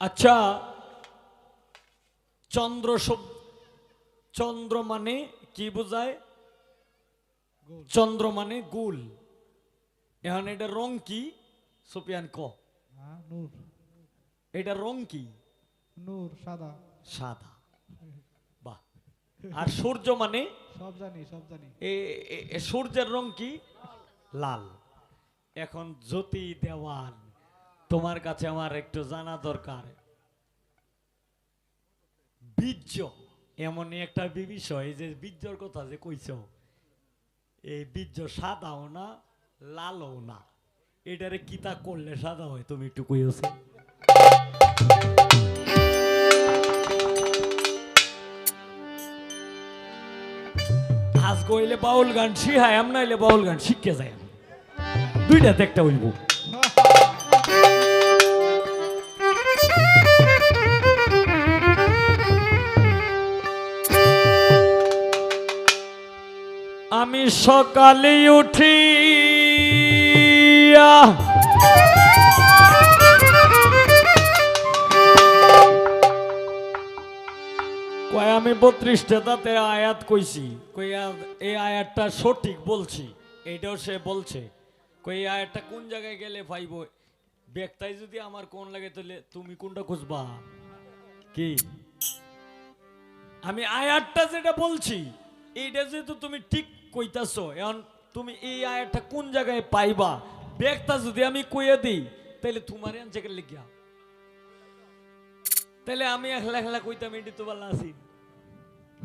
আচ্ছা চন্দ্র চন্দ্র মানে কি বোঝায়? চন্দ্র মানে গুল। এখন এটা রং কি? সুপিয়ান ক। হ্যাঁ নূর। এটা রং কি? নূর সাদা। সাদা। বাহ। আর সূর্য মানে? সব জানি সব জানি। সূর্যের রং কি? লাল। এখন জ্যোতি দেওয়ান। তোমার কাছে আমার একটু জানা দরকার। বীর্য, এমনই একটা বিষয় যে বীর্যর কথা যে কইছ, এই বীর্য সাদাও না, লালও না। এটারে কিতা করলে সাদা হয়, তুমি একটু কইছো আজ কইলে বাউল গান, শিখায় আম নাইলে বাউল গান শিখতে যায়। দুইটাতে একটা হইব। আমি সকালে উঠি কয়, আমি বত্রিশটা তাতে আয়াত কইছি। কই এই আয়াতটা সঠিক বলছি, এইটাও সে বলছে। কই, এই আয়াতটা কোন জায়গায় গেলে পাইব ব্যাগটাই যদি আমার কোন লাগে তাহলে তুমি কোনটা খুঁজবা? কি? আমি আয়াতটা যেটা বলছি, এইটা যেহেতু তুমি ঠিক কইতাছো, এখন তুমি এই আয়াতটা কোন জায়গায় পাইবা? ব্যাগটা যদি আমি কইয়া দিই তাহলে তোমার আনছে লিখিয়া তাহলে আমি একলা একলা কইতাম, এটি তো ভালো আছি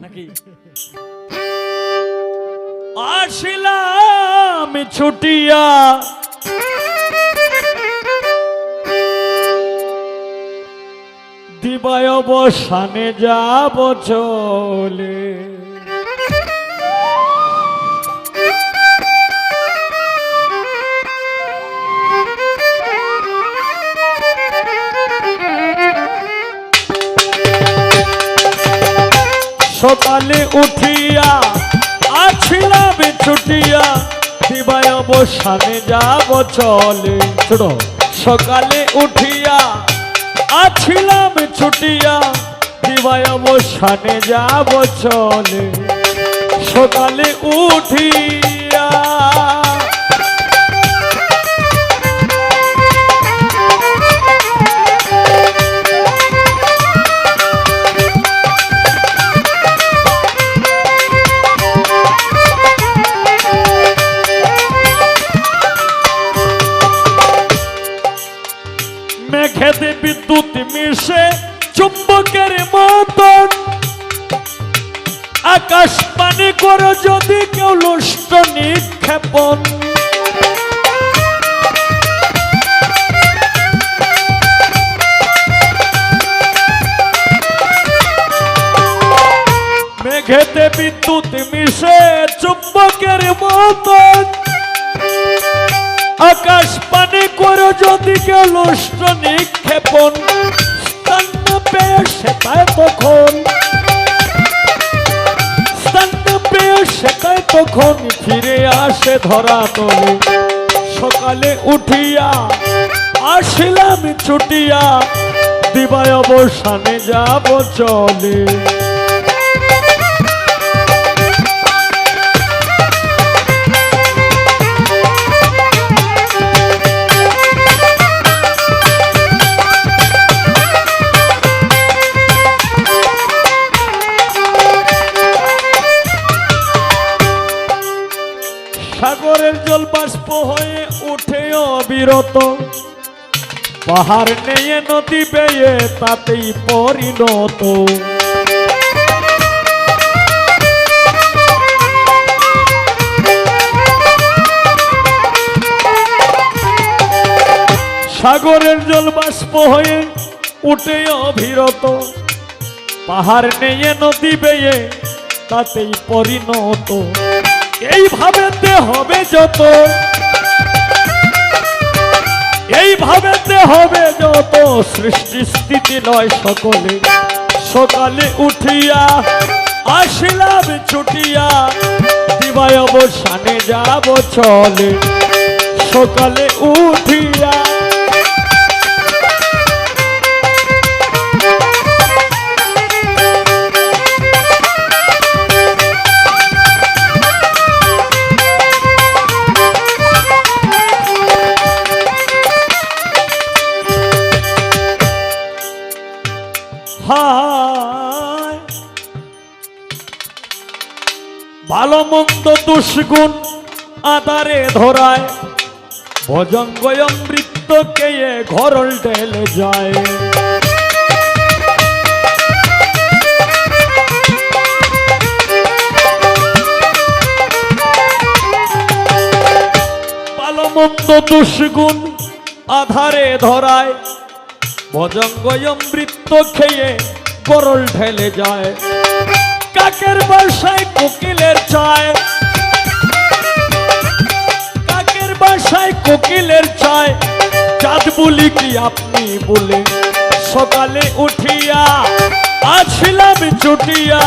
নাকি? আসিলাম ছুটিয়া। দিবায় অবসানে যাব চলে। ছুটিয়া দিবায় অবসানে যাব চলে। ছোট সকালে উঠিয়া আছিলাম ছুটিয়া, দিবায় অবসানে যাব চলে। সকালে উঠিয়া মিশে চুম্বকের মতন। আকাশ পানি করো যদি কেউ লুষ্ট নিক্ষেপণ। মেঘেতে বিদ্যুৎ মিশে চুম্বকের মতন। আকাশ যদি লুষ্ট নিক্ষেপণ স্থান পেয়ে সেটাই তখন। স্থান পেয়ে সেটাই তখন ফিরে আসে ধরা তলে সকালে উঠিয়া আসিলাম ছুটিয়া, দিবায় অবসানে যাব চলে। অবিরত পাহাড় নেয়ে নদী বেয়ে তাতেই পরিণত। সাগরের জল বাষ্প হয়ে উঠে অভিরত। পাহাড় নেয়ে নদী বেয়ে তাতেই পরিণত। এইভাবে হবে যত। এইভাবে হবে যত সৃষ্টি স্থিতি নয় সকলে। সকালে উঠিয়া, আসিলাম ছুটিয়া, দিবায় অবসানে যাব চলে। সকালে উঠিয়া ভাই ভালো মন্দ দুষ্গুণ আদারে ধরায়। ভজঙ্গয়ম বৃত্তকে ঘরল ঢেলে যায়। ভালো দুষ্গুণ আধারে ধরায়। ভজঙ্গ অমৃত খেয়ে গরল ঢেলে যায়। কাকের বাসায় কোকিলের চায়। কাকের বাসায় কোকিলের চায়। চাঁদ বলি কি আপনি বলে সকালে উঠিয়া আসিলাম চুটিয়া।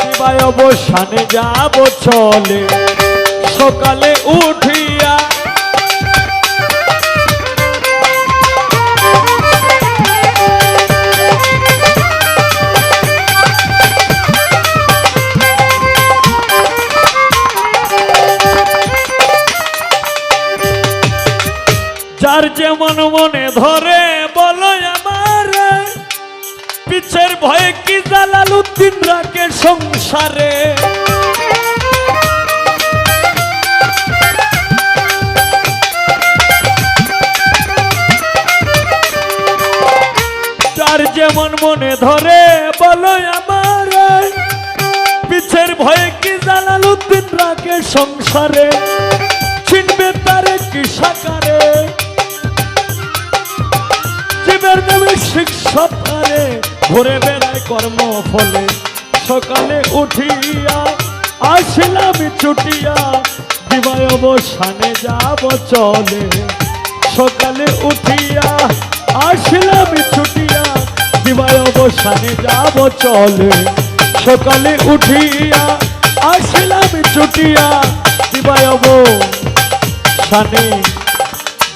কিবায় অবসানে যাব চলে। সকালে উঠিয়া যেমন মনে ধরে, বলো আমার। পিছের ভয়ে কি জালালুদ্দিন রাখে সংসারে? যেমন মনে ধরে, বলো আমার। পিছের ভয়ে কি জালালুদ্দিন রাখে সংসারে? ছিনবে তারে কি সাকারে পারে ঘুরে বেড়ায় কর্ম ফলে সকালে উঠিয়া আসিলাম ছুটিয়া, দিবায় অবসানে যাব চলে। সকালে উঠিয়া আসিলাম ছুটিয়া, দিবায় অবসানে যাব চলে। সকালে উঠিয়া আসিলাম ছুটিয়া, দিবায় অবসানে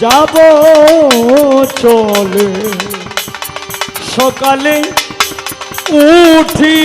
যাব চলে। সকালে উঠি।